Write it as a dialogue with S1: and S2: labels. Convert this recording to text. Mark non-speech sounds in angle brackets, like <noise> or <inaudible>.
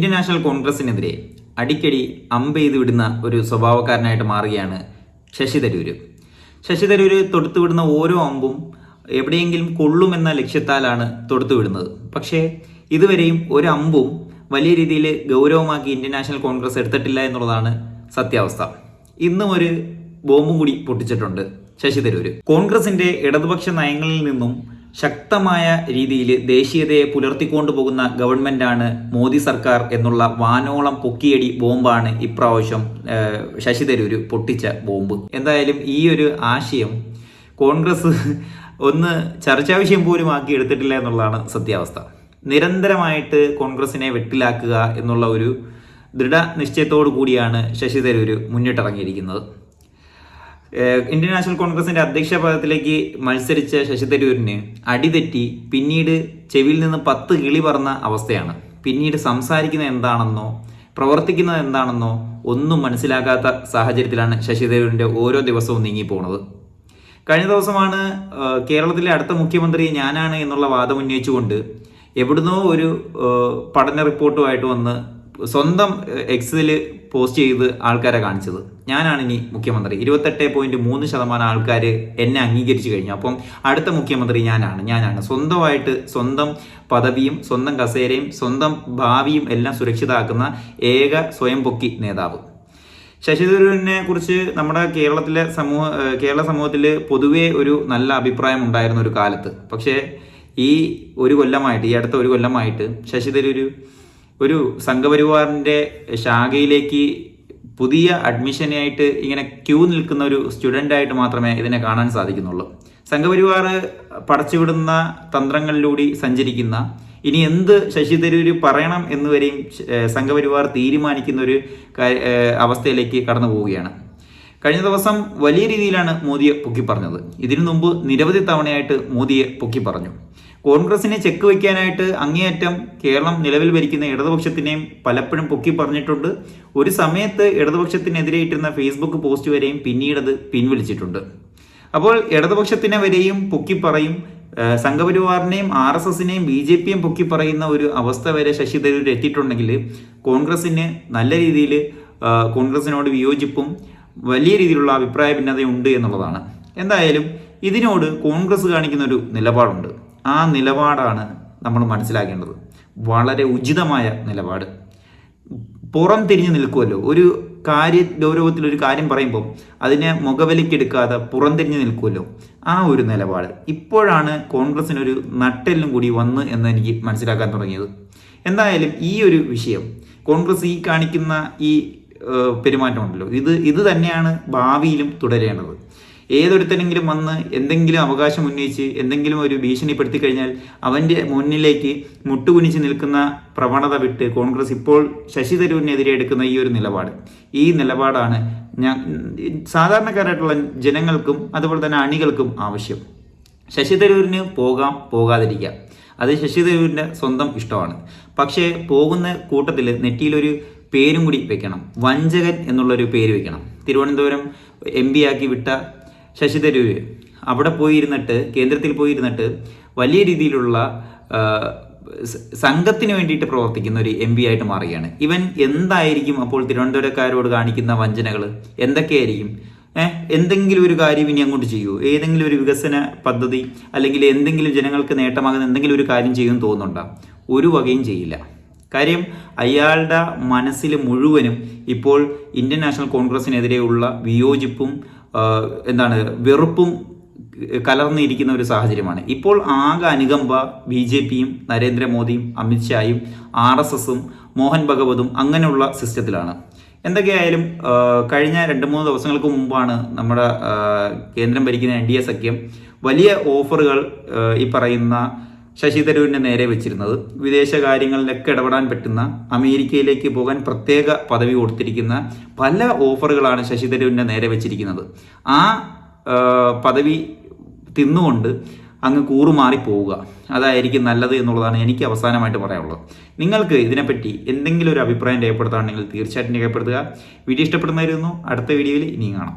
S1: Indian national കോൺഗ്രസിനെതിരെ അടിക്കടി അമ്പ് ചെയ്ത് വിടുന്ന ഒരു സ്വഭാവക്കാരനായിട്ട് മാറുകയാണ് ശശി തരൂര്. ശശി തരൂര് തൊടുത്തുവിടുന്ന ഓരോ അമ്പും എവിടെയെങ്കിലും കൊള്ളുമെന്ന ലക്ഷ്യത്താലാണ് തൊടുത്തുവിടുന്നത് പക്ഷേ ഇതുവരെയും ഒരു അമ്പും വലിയ രീതിയിൽ ഗൗരവമാക്കി ഇന്ത്യൻ നാഷണൽ കോൺഗ്രസ് എടുത്തിട്ടില്ല എന്നുള്ളതാണ് സത്യാവസ്ഥ. ഇന്നും ഒരു ബോംബും കൂടി പൊട്ടിച്ചിട്ടുണ്ട് ശശി തരൂര്. കോൺഗ്രസിന്റെ ഇടതുപക്ഷ നയങ്ങളിൽ നിന്നും ശക്തമായ രീതിയിൽ ദേശീയതയെ പുലർത്തിക്കൊണ്ടുപോകുന്ന ഗവൺമെന്റാണ് മോദി സർക്കാർ എന്നുള്ള വാനോളം പൊക്കിയടി ബോംബാണ് ഇപ്രാവശ്യം ശശി തരൂർ പൊട്ടിച്ച ബോംബ്. എന്തായാലും ഈ ഒരു ആശയം കോൺഗ്രസ് <laughs> ഒന്ന് ചർച്ചാ വിഷയം പോലും ആക്കി എടുത്തിട്ടില്ല എന്നുള്ളതാണ് സത്യാവസ്ഥ. നിരന്തരമായിട്ട് കോൺഗ്രസിനെ വെട്ടിലാക്കുക എന്നുള്ള ഒരു ദൃഢനിശ്ചയത്തോടു കൂടിയാണ് ശശി തരൂർ മുന്നിട്ടിറങ്ങിയിരിക്കുന്നത്. ഇന്ത്യൻ നാഷണൽ കോൺഗ്രസിന്റെ അധ്യക്ഷ പദത്തിലേക്ക് മത്സരിച്ച ശശി തരൂരിന് അടിതെറ്റി പിന്നീട് ചെവിയിൽ നിന്ന് പത്ത് കിളി പറഞ്ഞ അവസ്ഥയാണ്. പിന്നീട് സംസാരിക്കുന്നത് എന്താണെന്നോ പ്രവർത്തിക്കുന്നത് എന്താണെന്നോ ഒന്നും മനസ്സിലാക്കാത്ത സാഹചര്യത്തിലാണ് ശശി തരൂരിന്റെ ഓരോ ദിവസവും നീങ്ങിപ്പോണത്. കഴിഞ്ഞ ദിവസമാണ് കേരളത്തിലെ അടുത്ത മുഖ്യമന്ത്രി ഞാനാണ് എന്നുള്ള വാദം ഉന്നയിച്ചുകൊണ്ട് എവിടുന്നോ ഒരു പഠന റിപ്പോർട്ടുമായിട്ട് വന്ന് സ്വന്തം എക്സിൽ പോസ്റ്റ് ചെയ്ത് ആൾക്കാരെ കാണിച്ചത്. ഞാനാണ് ഇനി മുഖ്യമന്ത്രി. ഇരുപത്തെട്ട് പോയിന്റ് മൂന്ന് ശതമാനം ആൾക്കാർ എന്നെ അംഗീകരിച്ചു കഴിഞ്ഞു. അപ്പം അടുത്ത മുഖ്യമന്ത്രി ഞാനാണ്. ഞാനാണ്. സ്വന്തമായിട്ട് സ്വന്തം പദവിയും സ്വന്തം കസേരയും സ്വന്തം ഭാവിയും എല്ലാം സുരക്ഷിതാക്കുന്ന ഏക സ്വയം പൊക്കി നേതാവ്. ശശി തരൂരിനെ കുറിച്ച് നമ്മുടെ കേരളത്തിലെ സമൂഹ കേരള സമൂഹത്തിൽ പൊതുവേ ഒരു നല്ല അഭിപ്രായം ഉണ്ടായിരുന്ന ഒരു കാലത്ത്. പക്ഷേ ഈ ഒരു കൊല്ലമായിട്ട് ഈ അടുത്ത ഒരു കൊല്ലമായിട്ട് ശശി തരൂര് ഒരു സംഘപരിവാറിന്റെ ശാഖയിലേക്ക് പുതിയ അഡ്മിഷനായിട്ട് ഇങ്ങനെ ക്യൂ നിൽക്കുന്ന ഒരു സ്റ്റുഡന്റ് ആയിട്ട് മാത്രമേ ഇതിനെ കാണാൻ സാധിക്കുന്നുള്ളൂ. സംഘപരിവാർ പടച്ചുവിടുന്ന തന്ത്രങ്ങളിലൂടെ സഞ്ചരിക്കുന്ന ഇനി എന്ത് ശശി തരൂര് പറയണം എന്ന് വരെയും സംഘപരിവാർ തീരുമാനിക്കുന്ന ഒരു അവസ്ഥയിലേക്ക് കടന്നു പോവുകയാണ്. കഴിഞ്ഞ ദിവസം വലിയ രീതിയിലാണ് മോദിയെ പൊക്കി പറഞ്ഞത്. ഇതിനു മുമ്പ് നിരവധി തവണയായിട്ട് മോദിയെ പൊക്കി പറഞ്ഞു. കോൺഗ്രസിനെ ചെക്ക് വയ്ക്കാനായിട്ട് അങ്ങേയറ്റം കേരളം നിലവിൽ ഭരിക്കുന്ന ഇടതുപക്ഷത്തിനെയും പലപ്പോഴും പൊക്കി പറഞ്ഞിട്ടുണ്ട്. ഒരു സമയത്ത് ഇടതുപക്ഷത്തിനെതിരെ ഇട്ടിരുന്ന ഫേസ്ബുക്ക് പോസ്റ്റ് വരെയും പിന്നീടത് പിൻവലിച്ചിട്ടുണ്ട്. അപ്പോൾ ഇടതുപക്ഷത്തിനെ വരെയും പൊക്കി പറയും സംഘപരിവാറിനെയും ആർ എസ് എസിനെയും ബി ജെ പിയും പൊക്കി പറയുന്ന ഒരു അവസ്ഥ വരെ ശശി തരൂർ എത്തിയിട്ടുണ്ടെങ്കിൽ കോൺഗ്രസിന് നല്ല രീതിയിൽ കോൺഗ്രസിനോട് വിയോജിപ്പും വലിയ രീതിയിലുള്ള അഭിപ്രായ ഭിന്നതയുണ്ട് എന്നുള്ളതാണ്. എന്തായാലും ഇതിനോട് കോൺഗ്രസ് കാണിക്കുന്ന ഒരു നിലപാടുണ്ട്. ആ നിലപാടാണ് നമ്മൾ മനസ്സിലാക്കേണ്ടത്. വളരെ ഉചിതമായ നിലപാട്. പുറം തിരിഞ്ഞു നിൽക്കുമല്ലോ ഒരു കാര്യ ഗൗരവത്തിൽ ഒരു കാര്യം പറയുമ്പോൾ അതിനെ മുഖവിലക്കെടുക്കാതെ പുറം തിരിഞ്ഞു നിൽക്കുമല്ലോ ആ ഒരു നിലപാട്. ഇപ്പോഴാണ് കോൺഗ്രസിനൊരു നട്ടെല്ലും കൂടി വന്ന് എന്ന് എനിക്ക് മനസ്സിലാക്കാൻ തുടങ്ങിയത്. എന്തായാലും ഈ ഒരു വിഷയം കോൺഗ്രസ് ഈ കാണിക്കുന്ന ഈ പെരുമാറ്റമുണ്ടല്ലോ. ഇത് ഇത് തന്നെയാണ് ഭാവിയിലും തുടരേണ്ടത്. ഏതൊരുത്തനെങ്കിലും വന്ന് എന്തെങ്കിലും അവകാശം ഉന്നയിച്ച് എന്തെങ്കിലും ഒരു ഭീഷണിപ്പെടുത്തി കഴിഞ്ഞാൽ അവന്റെ മുന്നിലേക്ക് മുട്ടുകുനിച്ച് നിൽക്കുന്ന പ്രവണത വിട്ട് കോൺഗ്രസ് ഇപ്പോൾ ശശി തരൂരിനെതിരെ എടുക്കുന്ന ഈ ഒരു നിലപാട്. ഈ നിലപാടാണ് ഞാൻ സാധാരണക്കാരായിട്ടുള്ള ജനങ്ങൾക്കും അതുപോലെ തന്നെ അണികൾക്കും ആവശ്യം. ശശി തരൂരിന് പോകാം പോകാതിരിക്കാം. അത് ശശി തരൂരിന്റെ സ്വന്തം ഇഷ്ടമാണ്. പക്ഷേ പോകുന്ന കൂട്ടത്തിൽ നെറ്റിയിലൊരു പേരും കൂടി വെക്കണം. വഞ്ചകൻ എന്നുള്ളൊരു പേര് വെക്കണം. തിരുവനന്തപുരം എം ആക്കി വിട്ട ശശി തരൂര് അവിടെ പോയിരുന്നിട്ട് കേന്ദ്രത്തിൽ പോയിരുന്നിട്ട് വലിയ രീതിയിലുള്ള സംഘത്തിന് വേണ്ടിയിട്ട് പ്രവർത്തിക്കുന്ന ഒരു എം പി ആയിട്ട് മാറുകയാണ്. ഇവൻ എന്തായിരിക്കും അപ്പോൾ തിരുവനന്തപുരക്കാരോട് കാണിക്കുന്ന വഞ്ചനകൾ എന്തൊക്കെയായിരിക്കും? എന്തെങ്കിലും ഒരു കാര്യം ഇനി അങ്ങോട്ട് ചെയ്യൂ. ഏതെങ്കിലും ഒരു വികസന പദ്ധതി അല്ലെങ്കിൽ എന്തെങ്കിലും ജനങ്ങൾക്ക് നേട്ടമാകുന്ന എന്തെങ്കിലും ഒരു കാര്യം ചെയ്യുമെന്ന് തോന്നുന്നുണ്ടോ? ഒരു വകയും ചെയ്യില്ല. കാര്യം അയാളുടെ മനസ്സിൽ മുഴുവനും ഇപ്പോൾ ഇന്ത്യൻ നാഷണൽ കോൺഗ്രസിനെതിരെയുള്ള വിയോജിപ്പും എന്താണ് വെറുപ്പും കലർന്നിരിക്കുന്ന ഒരു സാഹചര്യമാണ്. ഇപ്പോൾ ആകെ അനുകമ്പ ബി ജെ പിയും നരേന്ദ്രമോദിയും അമിത്ഷായും ആർ എസ് എസും മോഹൻ ഭഗവതും അങ്ങനെയുള്ള സിസ്റ്റത്തിലാണ്. എന്തൊക്കെയായാലും കഴിഞ്ഞ രണ്ട് മൂന്ന് ദിവസങ്ങൾക്ക് മുമ്പാണ് നമ്മുടെ കേന്ദ്രം ഭരിക്കുന്ന എൻ ഡി എ സഖ്യം വലിയ ഓഫറുകൾ ഈ പറയുന്ന ശശി തരൂരിനെ നേരെ വെച്ചിരുന്നത്. വിദേശകാര്യങ്ങളിലൊക്കെ ഇടപെടാൻ പറ്റുന്ന അമേരിക്കയിലേക്ക് പോകാൻ പ്രത്യേക പദവി കൊടുത്തിരിക്കുന്ന പല ഓഫറുകളാണ് ശശി തരൂരിന്റെ നേരെ വെച്ചിരിക്കുന്നത്. ആ പദവി തിന്നുകൊണ്ട് അങ്ങ് കൂറുമാറി പോവുക. അതായിരിക്കും നല്ലത് എന്നുള്ളതാണ് എനിക്ക് അവസാനമായിട്ട് പറയാനുള്ളത്. നിങ്ങൾക്ക് ഇതിനെപ്പറ്റി എന്തെങ്കിലും ഒരു അഭിപ്രായം രേഖപ്പെടുത്താണെങ്കിൽ തീർച്ചയായിട്ടും രേഖപ്പെടുത്തുക. വീഡിയോ ഇഷ്ടപ്പെടുന്നതായിരുന്നു അടുത്ത വീഡിയോയിൽ ഇനിയും കാണാം.